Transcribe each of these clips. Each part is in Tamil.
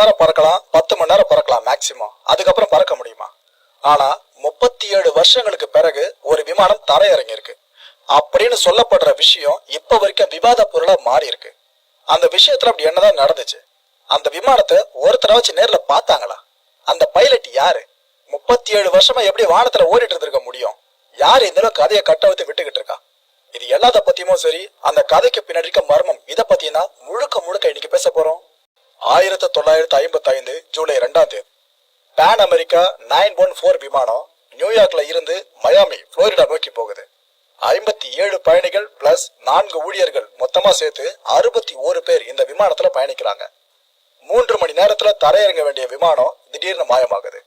நேரம் பறக்கலாம் பத்து மணி நேரம் பறக்கலாம் மேக்சிமம் அதுக்கப்புறம் பறக்க முடியுமா? ஆனா முப்பத்தி ஏழு வருஷங்களுக்கு பிறகு ஒரு விமானம் தரையிறங்கி இருக்கு அப்படின்னு சொல்லப்படுற விஷயம் இப்ப வரைக்கும் விவாத பொருளா மாறி இருக்கு அந்த விஷயத்துல அப்படி என்னதான் நடந்துச்சு? அந்த விமானத்தை ஒருத்தர வச்சு நேர்ல பார்த்தாங்களா? அந்த பைலட் யாரு? முப்பத்தி ஏழு வருஷமா எப்படி வானத்துல ஓடிட்டு இருந்திருக்க முடியும்? யார் இந்த அளவுக்கு கதையை கட்டவத்து விட்டுக்கிட்டு இருக்கா? இது எல்லாத்த பத்தியும் சரி அந்த கதைக்கு பின்னாடி இருக்க மர்மம் இதை பத்தியும் தான் முழுக்க முழுக்க இன்னைக்கு பேச போறோம். ஆயிரத்தி தொள்ளாயிரத்தி ஐம்பத்தி ஐந்து ஜூலை ரெண்டாம் தேதி. Pan America nine one four விமானம் நியூயார்க்ல இருந்து மயாமி புளோரிடா நோக்கி போகுது. ஐம்பத்தி ஏழு பயணிகள் பிளஸ் நான்கு ஊழியர்கள் மொத்தமா சேர்த்து அறுபத்தி ஒரு பேர் இந்த விமானத்துல பயணிக்கிறாங்க. மூன்று மணி நேரத்துல தரையிறங்க வேண்டிய விமானம் திடீர்னு மாயமாகுது.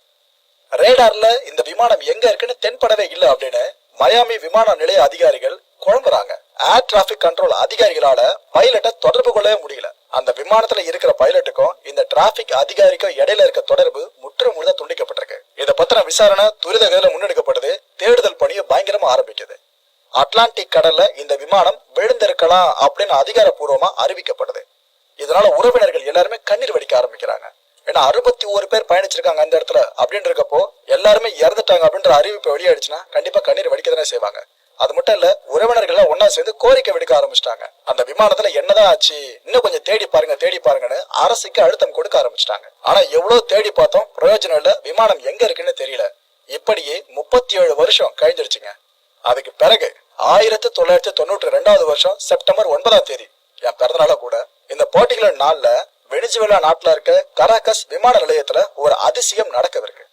ரேடார்ல இந்த விமானம் எங்க இருக்குன்னு தென்படவே இல்லை அப்படின்னு மயாமி விமான நிலைய அதிகாரிகள் குழம்புறாங்க ஏர் டிராபிக் கண்ட்ரோல் அதிகாரிகளால பைலட்டை தொடர்பு கொள்ளவே முடியல. அந்த விமானத்துல இருக்கிற பைலட்டுக்கும் இந்த டிராபிக் அதிகாரிக்கும் இடையில இருக்க தொடர்பு முற்று முழுத துண்டிக்கப்பட்டிருக்கு. இதை பத்தின விசாரணை துரித கதில முன்னெடுக்கப்படுது. தேடுதல் பணியை பயங்கரமா ஆரம்பிக்குது. அட்லாண்டிக் கடல்ல இந்த விமானம் விழுந்திருக்கலாம் அப்படின்னு அதிகாரப்பூர்வமா அறிவிக்கப்படுது. இதனால உறவினர்கள் எல்லாருமே கண்ணீர் வடிக்க ஆரம்பிக்கிறாங்க. ஏன்னா அறுபத்தி ஒரு பேர் பயணிச்சிருக்காங்க அந்த இடத்துல. அப்படின்னு இருக்கப்போ எல்லாருமே இறந்துட்டாங்க அப்படின்ற அறிவிப்பு வெளியாயிடுச்சுன்னா கண்டிப்பா கண்ணீர் வடிக்க தானே செய்வாங்க. அது மட்டும் இல்ல உறவினர்கள் ஒன்னா சேர்ந்து கோரிக்கை விடுக்க ஆரம்பிச்சிட்டாங்க. அந்த விமானத்துல என்னதான் ஆச்சு இன்னும் கொஞ்சம் தேடி பாருங்க தேடி பாருங்கன்னு அரசுக்கு அழுத்தம் கொடுக்க ஆரம்பிச்சிட்டாங்க. ஆனா எவ்வளவு தேடி பார்த்தோம் பிரயோஜனம் இல்ல விமானம் எங்க இருக்குன்னு தெரியல. இப்படியே முப்பத்தி ஏழு வருஷம் கழிஞ்சிருச்சுங்க. அதுக்கு பிறகு ஆயிரத்தி தொள்ளாயிரத்தி தொண்ணூற்றி ரெண்டாவது வருஷம் செப்டம்பர் ஒன்பதாம் தேதி என் பிறந்தநாள கூட இந்த பர்டிகுலர் நாள்ல வெனிசுவேலா நாட்டுல இருக்க கராகஸ் விமான நிலையத்துல ஒரு அதிசயம் நடக்கவிருக்கு.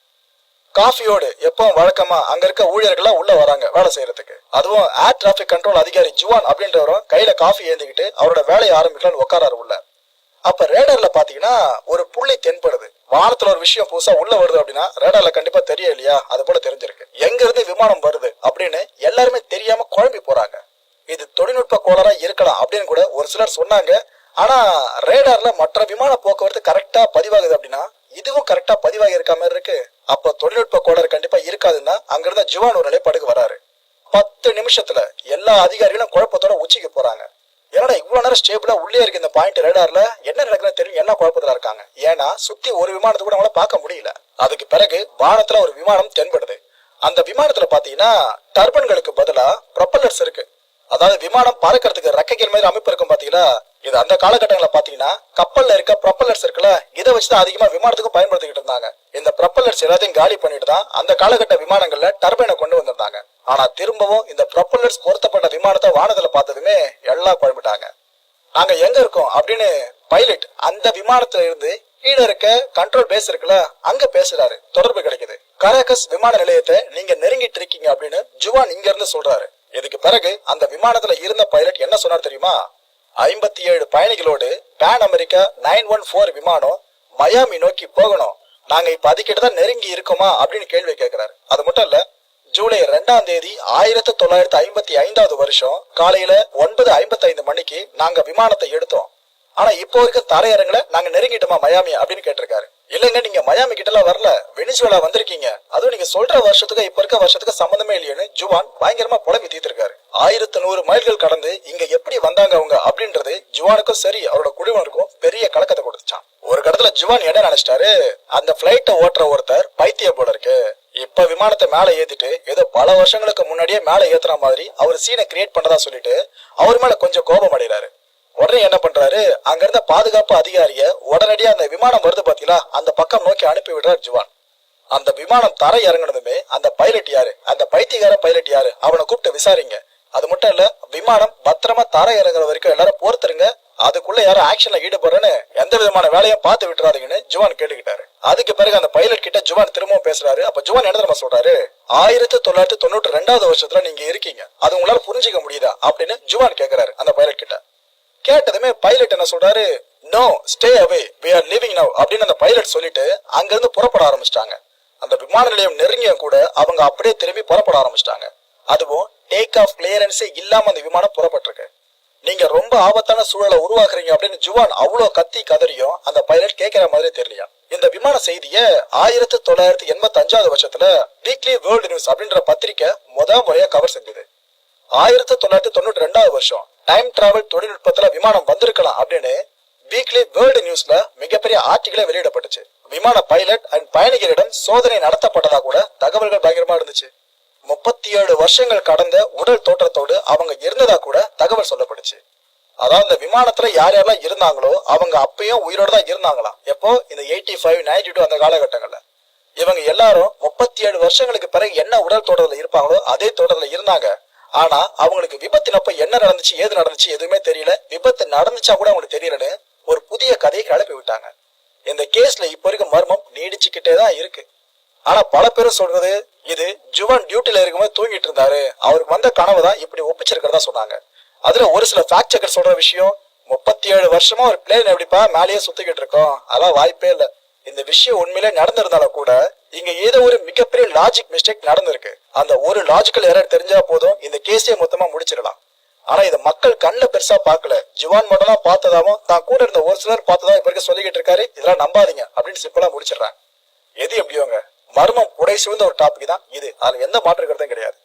காஃபியோடு எப்பவும் வழக்கமா அங்க இருக்க ஊழியர்கள்லாம் உள்ள வராங்க வேலை செய்யறதுக்கு. அதுவும் ஏர் டிராபிக் கண்ட்ரோல் அதிகாரி ஜுவான் அப்படின்றவரும் கையில காஃபி ஏந்திக்கிட்டு அவரோட வேலையை ஆரம்பிக்கலாம்னு உட்காராரு உள்ள. அப்ப ரேடர்ல பாத்தீங்கன்னா ஒரு புள்ளி தென்படுது. வானத்துல ஒரு விஷயம் புதுசா உள்ள வருது அப்படின்னா ரேடர்ல கண்டிப்பா தெரியும் இல்லையா? அது போல தெரிஞ்சிருக்கு. எங்க இருந்து விமானம் வருது அப்படின்னு எல்லாருமே தெரியாம குழம்பி போறாங்க. இது தொழில்நுட்ப கோளாறா இருக்கலாம் அப்படின்னு கூட ஒரு சிலர் சொன்னாங்க. ஆனா ரேடார்ல மற்ற விமான போக்குவரத்து கரெக்டா பதிவாகுது அப்படின்னா இதுவும் கரெக்டா பதிவாகி இருக்க மாதிரி இருக்கு. அப்ப தொழில்நுட்ப கோளாறு கண்டிப்பா இருக்காதுன்னா அங்கிருந்த ஜுவான் ஒரு நிலைப்பாடுக்கு வராரு. பத்து நிமிஷத்துல எல்லா அதிகாரிகளும் குழப்பத்தோட உச்சிக்கு போறாங்க. என்னடா இவ்வளவு நேரம் ஸ்டேபிளா உள்ளே இருக்கு இந்த பாயிண்ட் ரேடார்ல என்ன நடக்குதுன்னு தெரியும் என்ன குழப்பத்துல இருக்காங்க. ஏன்னா சுத்தி ஒரு விமானத்தை கூட அவங்கள பார்க்க முடியல. அதுக்கு பிறகு வானத்துல ஒரு விமானம் தென்படுது. அந்த விமானத்துல பாத்தீங்கன்னா டர்பன்களுக்கு பதிலா ப்ரொப்பல்லர்ஸ் இருக்கு. அதாவது விமானம் பறக்கிறதுக்கு ரெக்கைகள் மாதிரி அமைப்பு இருக்கும் பாத்தீங்களா இது அந்த காலகட்டங்களில் பாத்தீங்கன்னா கப்பல்ல இருக்க ப்ரொப்பல்லர்ஸ் இருக்குல்ல இதை வச்சுதான் அதிகமா விமானத்துக்கு பயன்படுத்திக்கிட்டு இருந்தாங்க. இந்த ப்ரொப்பல்லர்ஸ் எல்லாத்தையும் காலி பண்ணிட்டு தான் அந்த காலகட்ட விமானங்கள்ல டர்பைனை கொண்டு வந்திருந்தாங்க. ஆனா திரும்பவும் இந்த ப்ரொப்பல்லர்ஸ் பொருத்தப்பட்ட விமானத்தை வானத்துல பார்த்ததுமே எல்லாம் குழம்பிட்டாங்க. நாங்க எங்க இருக்கோம் அப்படின்னு பைலட் அந்த விமானத்துல இருந்து கீழே இருக்க கண்ட்ரோல் பேஸ் இருக்குல்ல அங்க பேசுறாரு. தொடர்பு கிடைக்குது. கராகஸ் விமான நிலையத்தை நீங்க நெருங்கிட்டு இருக்கீங்க அப்படின்னு ஜுவான் இங்க இருந்து சொல்றாரு. இதுக்கு பிறகு அந்த விமானத்துல இருந்த பைலட் என்ன சொன்னார் தெரியுமா? ஐம்பத்தி ஏழு பயணிகளோடு Pan America nine one four விமானம் மயாமி நோக்கி போகணும். நாங்க இப்ப அதுக்கிட்ட தான் நெருங்கி இருக்கோமா? அப்படின்னு கேள்வி கேட்கிறாரு அது மட்டும் இல்ல ஜூலை ரெண்டாம் தேதி ஆயிரத்தி தொள்ளாயிரத்தி ஐம்பத்தி ஐந்தாவது வருஷம் காலையில ஒன்பது ஐம்பத்தி ஐந்து மணிக்கு நாங்க விமானத்தை எடுத்தோம். ஆனா இப்போ இருக்க தரையரங்களை நாங்க நெருங்கிட்டோமா மயாமி அப்படின்னு கேட்டிருக்காரு. இல்லைங்க நீங்க மயாமி கிட்ட எல்லாம் வரல. வெனிசுவேலா வந்திருக்கீங்க. அதுவும் நீங்க சொல்ற வருஷத்துக்கு இப்ப இருக்க வருஷத்துக்கு சம்பந்தமே இல்லையேன்னு ஜுவான் பயங்கரமா புலம்பி தீர்த்திருக்காரு. ஆயிரத்தி நூறு மைல்கள் கடந்து இங்க எப்படி வந்தாங்க அவங்க அப்படின்றது ஜுவானுக்கும் சரி அவரோட குழுவினருக்கும் பெரிய கலக்கத்தை கொடுத்துச்சான் ஒரு கடத்துல ஜுவான் என்ன நினைச்சிட்டாரு? அந்த பிளைட்டை ஓட்டுற ஒருத்தர் பைத்தியம் போல இருக்கு. இப்ப விமானத்தை மேல ஏத்திட்டு ஏதோ பல வருஷங்களுக்கு முன்னாடியே மேல ஏத்துற மாதிரி அவர் சீனை கிரியேட் பண்ணதா சொல்லிட்டு அவர் மேல கொஞ்சம் கோபம் அடைகிறாரு உடனே என்ன பண்றாரு? அங்க இருந்த பாதுகாப்பு அதிகாரிய உடனடியா அந்த விமானம் வருது பாத்தீங்களா? அந்த பக்கம் நோக்கி அனுப்பி விடுறார் ஜுவான். அந்த விமானம் தரை இறங்குனதுமே அந்த பைலட் யாரு? அந்த பைத்தியகார பைலட் யாரு? அவனை கூப்பிட்டு விசாரிங்க. அது மட்டும் இல்ல விமானம் பத்திரமா தரை இறங்குற வரைக்கும் எல்லாரும் போர்த்துருங்க அதுக்குள்ள யாரும் ஆக்ஷன்ல ஈடுபடுறேன்னு எந்த விதமான வேலையும் பார்த்து விட்டுறாதீங்கன்னு ஜுவான் கேட்டுக்கிட்டாரு. அதுக்கு பிறகு அந்த பைலட் கிட்ட ஜுவான் திரும்பவும் பேசுறாரு. அப்ப ஜுவான் என்ன தெரியுமா சொல்றாரு? ஆயிரத்தி தொள்ளாயிரத்தி தொண்ணூற்றி ரெண்டாவது வருஷத்துல நீங்க இருக்கீங்க. அது உங்களால புரிஞ்சுக்க முடியுதா? அப்படின்னு ஜுவான் கேக்குறாரு அந்த பைலட் கிட்ட. கேட்டதுமே பைலட் என்ன சொல்றாரு no stay away we are leaving now அப்படின்னு அந்த பைலட் சொல்லிட்டு அங்கிருந்து புறப்பட ஆரம்பிச்சிட்டாங்க. அந்த விமான நிலையம் நெருங்கியும் கூட அவங்க அப்படியே திரும்பி புறப்பட ஆரம்பிச்சிட்டாங்க. அதுவும் டேக் ஆஃப் கிளியரன்ஸே இல்லாம அந்த விமானம் புறப்பட்டிருக்கு. நீங்க ரொம்ப ஆபத்தான சூழலை உருவாக்குறீங்க அப்படின்னு ஜுவான் அவ்வளோ கத்தி கதறியும் அந்த பைலட் கேட்கிற மாதிரி தெரியலையா? இந்த விமான செய்தியை ஆயிரத்தி தொள்ளாயிரத்தி எண்பத்தி அஞ்சாவது வருஷத்துல வீக்லி வேர்ல்டு நியூஸ் அப்படின்ற பத்திரிக்கை முத முறையா கவர் செஞ்சது. ஆயிரத்தி தொள்ளாயிரத்தி தொண்ணூற்றி ரெண்டாவது வருஷம். டைம் டிராவல் தொழில்நுட்பத்துல விமானம் வந்திருக்கலாம் அப்படின்னு வீக்லி வேர்ல்டு நியூஸ்ல மிகப்பெரிய ஆர்டிகளே வெளியிடப்பட்டுச்சு. விமான பைலட் அண்ட் பயணிகளிடம் சோதனை நடத்தப்பட்டதா கூட தகவல்கள் பயங்கரமா இருந்துச்சு. முப்பத்தி ஏழு வருஷங்கள் கடந்த உடல் தோற்றத்தோடு அவங்க இருந்ததா கூட தகவல் சொல்லப்பட்டுச்சு. அதாவது இந்த விமானத்துல யார் யாரெல்லாம் இருந்தாங்களோ அவங்க அப்பயும் உயிரோட தான் இருந்தாங்களாம். எப்போ? இந்த எயிட்டி ஃபைவ் நைன்டி டூ அந்த காலகட்டங்கள்ல. இவங்க எல்லாரும் முப்பத்தி ஏழு வருஷங்களுக்கு பிறகு என்ன உடல் தோற்றத்துல இருப்பாங்களோ அதே தோட்டத்தில் இருந்தாங்க. ஆனா அவங்களுக்கு விபத்தினப்ப என்ன நடந்துச்சு ஏது நடந்துச்சு எதுவுமே தெரியல. விபத்து நடந்துச்சா கூட அவங்களுக்கு தெரியலன்னு ஒரு புதிய கதையை கிளப்பி விட்டாங்க. இந்த கேஸ்ல இப்ப இருக்க மர்மம் நீடிச்சுக்கிட்டே தான் இருக்கு. ஆனா பல பேரும் சொல்றது இது ஜுவான் டியூட்டில இருக்கும்போது தூங்கிட்டு இருந்தாரு. அவருக்கு வந்த கனவு தான் இப்படி ஒப்பிச்சிருக்கிறதா சொன்னாங்க. அதுல ஒரு சில ஃபேக்ட் செக்கர் சொல்ற விஷயம் முப்பத்தி ஏழு வருஷமா ஒரு பிளேன் எப்படிப்பா மேலேயே சுத்திக்கிட்டு இருக்கோம். அதெல்லாம் வாய்ப்பே இல்லை. இந்த விஷயம் உண்மையிலே நடந்திருந்தாலும் கூட இங்க ஏதோ ஒரு மிகப்பெரிய லாஜிக் மிஸ்டேக் நடந்திருக்கு. அந்த ஒரு லாஜிக்கல் எரர் தெரிஞ்சா போதும் இந்த கேஸே மொத்தமா முடிச்சிடலாம். ஆனா இதை மக்கள் கண்ணுல பெருசா பார்க்கல. ஜுவான் மட்டும் தான் பார்த்ததாவும் தான் கூட இருந்த ஒரு சிலர் பார்த்ததா இப்ப இருக்க சொல்லிக்கிட்டு இருக்காரு இதெல்லாம் நம்பாதீங்க அப்படின்னு சிம்பிளா முடிச்சிடுறாங்க எது எப்படியோங்க? மர்மம் உடை சூழ்ந்த ஒரு டாபிக் தான் இது. அதுல எந்த மாற்று கருத்தும் கிடையாது.